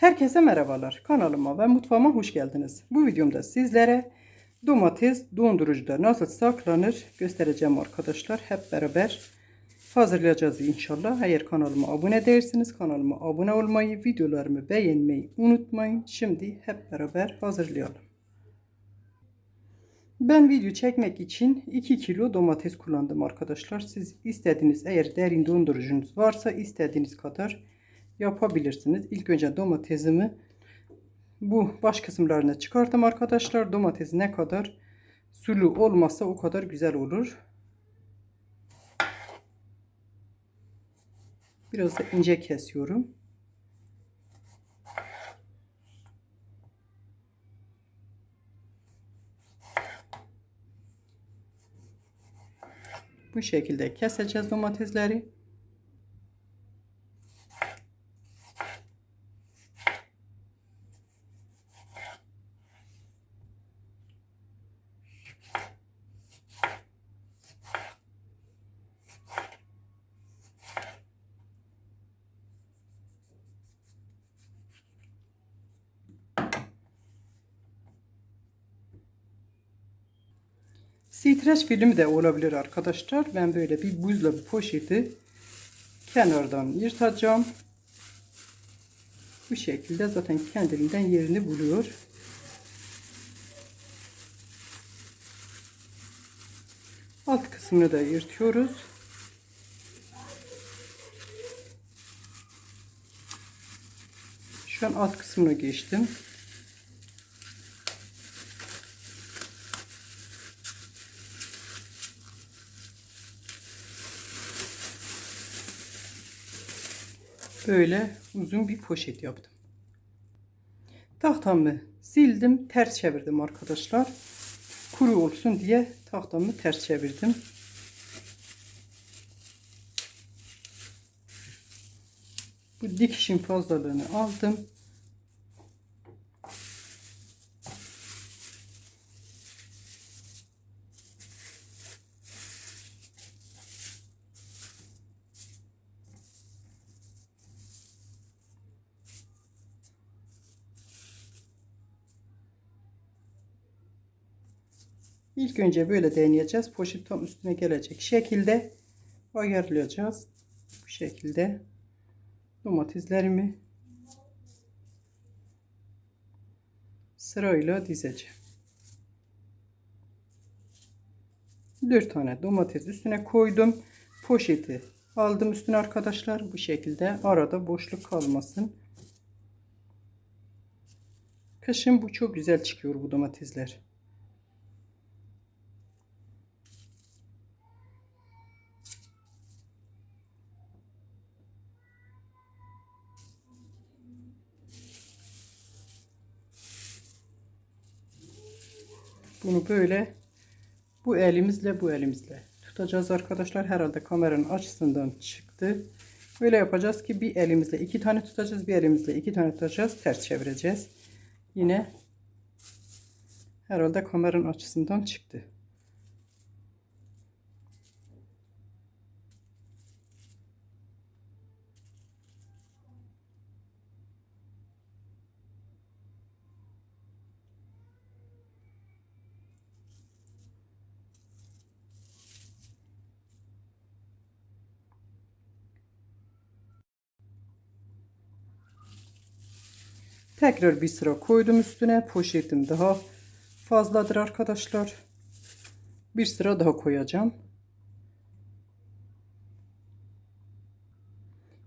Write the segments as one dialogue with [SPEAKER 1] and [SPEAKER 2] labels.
[SPEAKER 1] Herkese merhabalar. Kanalıma ve mutfağıma hoş geldiniz. Bu videomda sizlere domates dondurucuda nasıl saklanır göstereceğim arkadaşlar. Hep beraber hazırlayacağız inşallah. Eğer kanalıma abone değilseniz kanalıma abone olmayı, videolarımı beğenmeyi unutmayın. Şimdi hep beraber hazırlayalım. Ben video çekmek için 2 kilo domates kullandım arkadaşlar. Siz istediğiniz eğer derin dondurucunuz varsa istediğiniz kadar yapabilirsiniz. İlk önce domatesimi bu baş kısımlarına çıkarttım arkadaşlar. Domates ne kadar sulu olmasa o kadar güzel olur. Biraz da ince kesiyorum. Bu şekilde keseceğiz domatesleri. Streç film de olabilir arkadaşlar. Ben böyle bir buzla bir poşeti kenardan yırtacağım. Bu şekilde zaten kendiliğinden yerini buluyor. Alt kısmını da yırtıyoruz. Şu an alt kısmına geçtim. Böyle uzun bir poşet yaptım. Tahtamı sildim, ters çevirdim arkadaşlar. Kuru olsun diye tahtamı ters çevirdim. Bu dikişin fazlalığını aldım. İlk önce böyle deneyeceğiz. Poşet tam üstüne gelecek şekilde ayarlayacağız. Bu şekilde domateslerimi sırayla dizeceğim. 4 tane domates üstüne koydum. Poşeti aldım üstüne arkadaşlar. Bu şekilde arada boşluk kalmasın. Kışın bu çok güzel çıkıyor bu domatesler. Bunu böyle bu elimizle bu elimizle tutacağız arkadaşlar. Herhalde kameranın açısından çıktı. Böyle yapacağız ki bir elimizle iki tane tutacağız. Bir elimizle iki tane tutacağız. Ters çevireceğiz. Yine herhalde kameranın açısından çıktı. Tekrar bir sıra koydum üstüne. Poşetim daha fazladır arkadaşlar. Bir sıra daha koyacağım.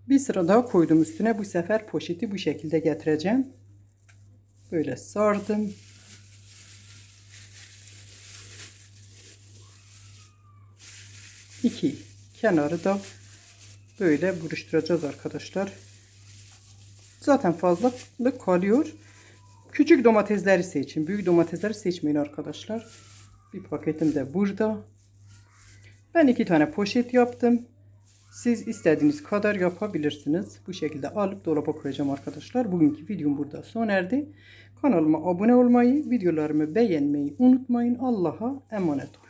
[SPEAKER 1] Bir sıra daha koydum üstüne. Bu sefer poşeti bu şekilde getireceğim. Böyle sardım. İki kenarı da böyle buruşturacağız arkadaşlar. Zaten fazlalık kalıyor. Küçük domatesleri seçin. Büyük domatesleri seçmeyin arkadaşlar. Bir paketim de burada. Ben iki tane poşet yaptım. Siz istediğiniz kadar yapabilirsiniz. Bu şekilde alıp dolaba koyacağım arkadaşlar. Bugünkü videom burada sona erdi. Kanalıma abone olmayı, videolarımı beğenmeyi unutmayın. Allah'a emanet olun.